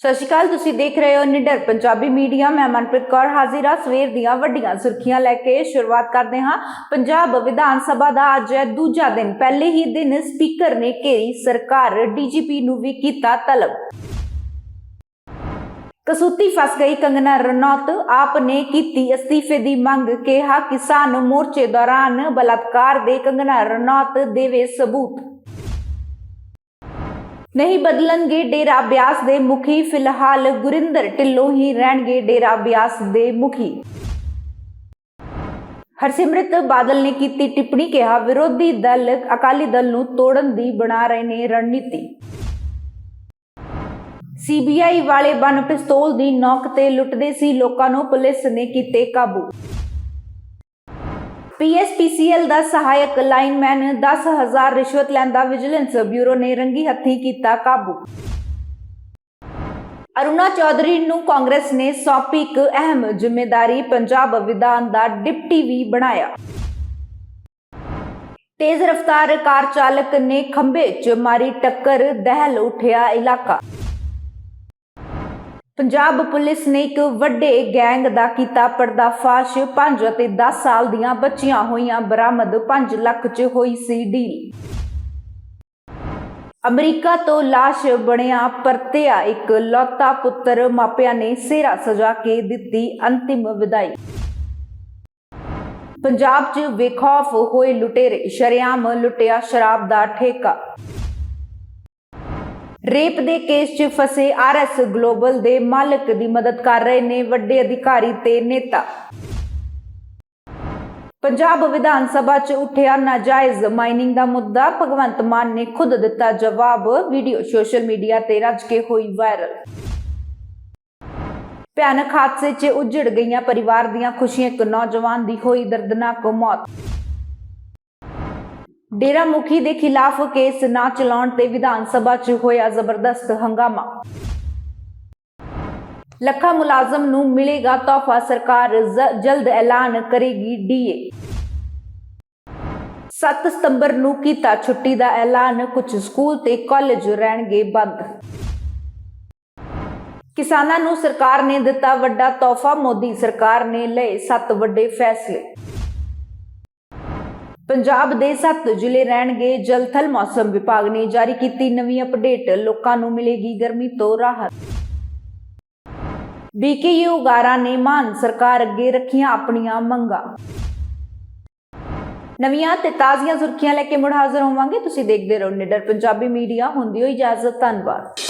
ਸਤਿ ਸ਼੍ਰੀ ਅਕਾਲ, ਤੁਸੀਂ ਦੇਖ ਰਹੇ ਹੋ ਨਿਡਰ ਪੰਜਾਬੀ ਮੀਡੀਆ। ਮੈਂ ਮਨਪ੍ਰੀਤ ਕੌਰ ਹਾਜ਼ਰ ਹਾਂ। ਸਵੇਰ ਦੀਆਂ ਵੱਡੀਆਂ ਸੁਰਖੀਆਂ ਲੈ ਕੇ ਸ਼ੁਰੂਆਤ ਕਰਦੇ ਹਾਂ। ਪੰਜਾਬ ਵਿਧਾਨ ਸਭਾ ਦਾ ਅੱਜ ਹੈ ਦੂਜਾ ਦਿਨ। ਪਹਿਲੇ ਹੀ ਦਿਨ ਸਪੀਕਰ ਨੇ ਘੇਰੀ ਸਰਕਾਰ। ਡੀਜੀਪੀ ਨੂੰ ਵੀ ਕੀਤਾ ਤਲਬ। ਕਸੂਤੀ ਫਸ ਗਈ ਕੰਗਨਾ ਰਣੌਤ। ਆਪ ਨੇ ਕੀਤੀ ਅਸਤੀਫੇ ਦੀ ਮੰਗ। ਕਿਹਾ, ਕਿਸਾਨ ਮੋਰਚੇ ਦੌਰਾਨ ਬਲਾਤਕਾਰ ਦੇ ਕੰਗਨਾ ਰਣੌਤ ਦੇਵੇ ਸਬੂਤ। ਨਹੀਂ ਬਦਲਣਗੇ ਡੇਰਾ ਬਿਆਸ ਦੇ ਮੁਖੀ। ਫਿਲਹਾਲ ਗੁਰਿੰਦਰ ਢਿੱਲੋਂ ਹੀ ਰਹਿਣਗੇ ਡੇਰਾ ਬਿਆਸ ਦੇ ਮੁਖੀ। ਹਰਸਿਮਰਤ ਬਾਦਲ ਨੇ ਕੀਤੀ ਟਿੱਪਣੀ ਕਿਹਾ, ਵਿਰੋਧੀ ਦਲ ਅਕਾਲੀ ਦਲ ਨੂੰ ਤੋੜਨ ਦੀ ਬਣਾ ਰਹੇ ਨੇ ਰਣਨੀਤੀ। ਸੀਬੀਆਈ ਵਾਲੇ ਬਨ ਪਿਸਤੌਲ ਦੀ ਨੌਕ ਤੇ ਲੁੱਟਦੇ ਸੀ ਲੋਕਾਂ ਨੂੰ, ਪੁਲਿਸ ਨੇ ਕੀਤੇ ਕਾਬੂ। ਪੀਐਸਪੀਸੀਐਲ ਦਾ ਸਹਾਇਕ ਲਾਈਨਮੈਨ 10000 ਰਿਸ਼ਵਤ ਲੈਂਦਾ ਵਿਜੀਲੈਂਸ ਬਿਊਰੋ ਨੇ ਰੰਗੀ ਹੱਥੀਂ ਕੀਤਾ ਕਾਬੂ। ਅਰੁਣਾ ਚੌਧਰੀ ਨੂੰ ਕਾਂਗਰਸ ਨੇ ਸੌਂਪੀ ਇੱਕ ਅਹਿਮ ਜ਼ਿੰਮੇਵਾਰੀ ਪੰਜਾਬ ਵਿਧਾਨ ਦਾ ਡਿਪਟੀ ਵੀ ਬਣਾਇਆ। ਤੇਜ਼ ਰਫ਼ਤਾਰ ਕਾਰ ਚਾਲਕ ਨੇ ਖੰਭੇ 'ਚ ਮਾਰੀ ਟੱਕਰ, ਦਹਿਲ ਉਠਿਆ ਇਲਾਕਾ। ਪੰਜਾਬ ਪੁਲਿਸ ਨੇ ਇੱਕ ਵੱਡੇ ਗੈਂਗ ਦਾ ਕੀਤਾ ਪਰਦਾਫਾਸ਼। 5 ਅਤੇ 10 ਸਾਲ ਦੀਆਂ ਬੱਚੀਆਂ ਹੋਈਆਂ ਬਰਾਮਦ 5 ਲੱਖ 'ਚ ਹੋਈ ਸੀ ਡੀਲ। ਅਮਰੀਕਾ ਤੋਂ ਲਾਸ਼ ਬਣਿਆ ਪਰਤਿਆ ਇੱਕ ਲੌਤਾ ਪੁੱਤਰ, ਮਾਪਿਆਂ ਨੇ ਸਿਹਰਾ ਸਜਾ ਕੇ ਦਿੱਤੀ ਅੰਤਿਮ ਵਿਦਾਈ। ਪੰਜਾਬ 'ਚ ਬੇਖੌਫ ਹੋਏ ਲੁਟੇਰੇ, ਸ਼ਰੇਆਮ ਲੁੱਟਿਆ ਸ਼ਰਾਬ ਦਾ ਠੇਕਾ। ਰੇਪ ਦੇ ਕੇਸ 'ਚ ਫਸੇ ਆਰਐਸ ਗਲੋਬਲ ਦੇ ਮਾਲਕ ਦੀ ਮਦਦ ਕਰ ਰਹੇ ਨੇ ਵੱਡੇ ਅਧਿਕਾਰੀ ਤੇ ਨੇਤਾ। ਪੰਜਾਬ ਵਿਧਾਨ ਸਭਾ 'ਚ ਉੱਠਿਆ ਨਾਜਾਇਜ਼ ਮਾਈਨਿੰਗ ਦਾ ਮੁੱਦਾ। ਭਗਵੰਤ ਮਾਨ ਨੇ ਖੁਦ ਦਿੱਤਾ ਜਵਾਬ। ਵੀਡੀਓ ਸੋਸ਼ਲ ਮੀਡੀਆ ਤੇ ਰੱਜ ਕੇ ਹੋਈ ਵਾਇਰਲ। ਭਿਆਨਕ ਹਾਦਸੇ 'ਚ ਉਜੜ ਗਈਆਂ ਪਰਿਵਾਰ ਦੀਆਂ ਖੁਸ਼ੀਆਂ। ਇੱਕ ਨੌਜਵਾਨ ਦੀ ਹੋਈ ਦਰਦਨਾਕ ਮੌਤ। ਡੇਰਾ ਮੁਖੀ ਦੇ ਖਿਲਾਫ ਕੇਸ ਨਾ ਚਲਾਉਣ ਤੇ ਵਿਧਾਨ ਸਭਾ 'ਚ ਹੋਇਆ ਜ਼ਬਰਦਸਤ ਹੰਗਾਮਾ। ਲੱਖਾਂ ਮੁਲਾਜ਼ਮ ਨੂੰ ਮਿਲੇਗਾ ਤੋਹਫਾ, ਸਰਕਾਰ ਜਲਦ ਐਲਾਨ ਕਰੇਗੀ ਡੀਏ 7 ਸਤੰਬਰ ਨੂੰ ਕੀਤਾ ਛੁੱਟੀ ਦਾ ਐਲਾਨ, ਕੁਝ ਸਕੂਲ ਤੇ ਕਾਲਜ ਰਹਿਣਗੇ ਬੰਦ। ਕਿਸਾਨਾਂ ਨੂੰ ਸਰਕਾਰ ਨੇ ਦਿੱਤਾ ਵੱਡਾ ਤੋਹਫਾ, ਮੋਦੀ ਸਰਕਾਰ ਨੇ ਲਏ ਸੱਤ ਵੱਡੇ ਫੈਸਲੇ। ਪੰਜਾਬ ਦੇ 7 ਜ਼ਿਲ੍ਹੇ ਰਹਿਣਗੇ, ਜਲਥਲ ਮੌਸਮ ਵਿਭਾਗ ਨੇ ਜਾਰੀ ਕੀਤੀ ਨਵੀਂ ਅਪਡੇਟ। ਲੋਕਾਂ ਨੂੰ ਮਿਲੇਗੀ ਗਰਮੀ ਤੋਂ ਰਾਹਤ। ਬੀਕੇਯੂ ਗਾਰਾ ਨੇ ਮਾਨ ਸਰਕਾਰ ਅੱਗੇ ਰੱਖੀਆਂ ਆਪਣੀਆਂ ਮੰਗਾਂ। ਨਵੀਆਂ ਤੇ ਤਾਜ਼ੀਆਂ ਸੁਰਖੀਆਂ ਲੈ ਕੇ ਮੁੜ ਹਾਜ਼ਰ ਹੋਵਾਂਗੇ। ਤੁਸੀਂ ਦੇਖਦੇ ਰਹੋ ਨਿਡਰ ਪੰਜਾਬੀ ਮੀਡੀਆ। ਹੁੰਦੀ ਹੋਈ ਇਜਾਜ਼ਤ। ਧੰਨਵਾਦ।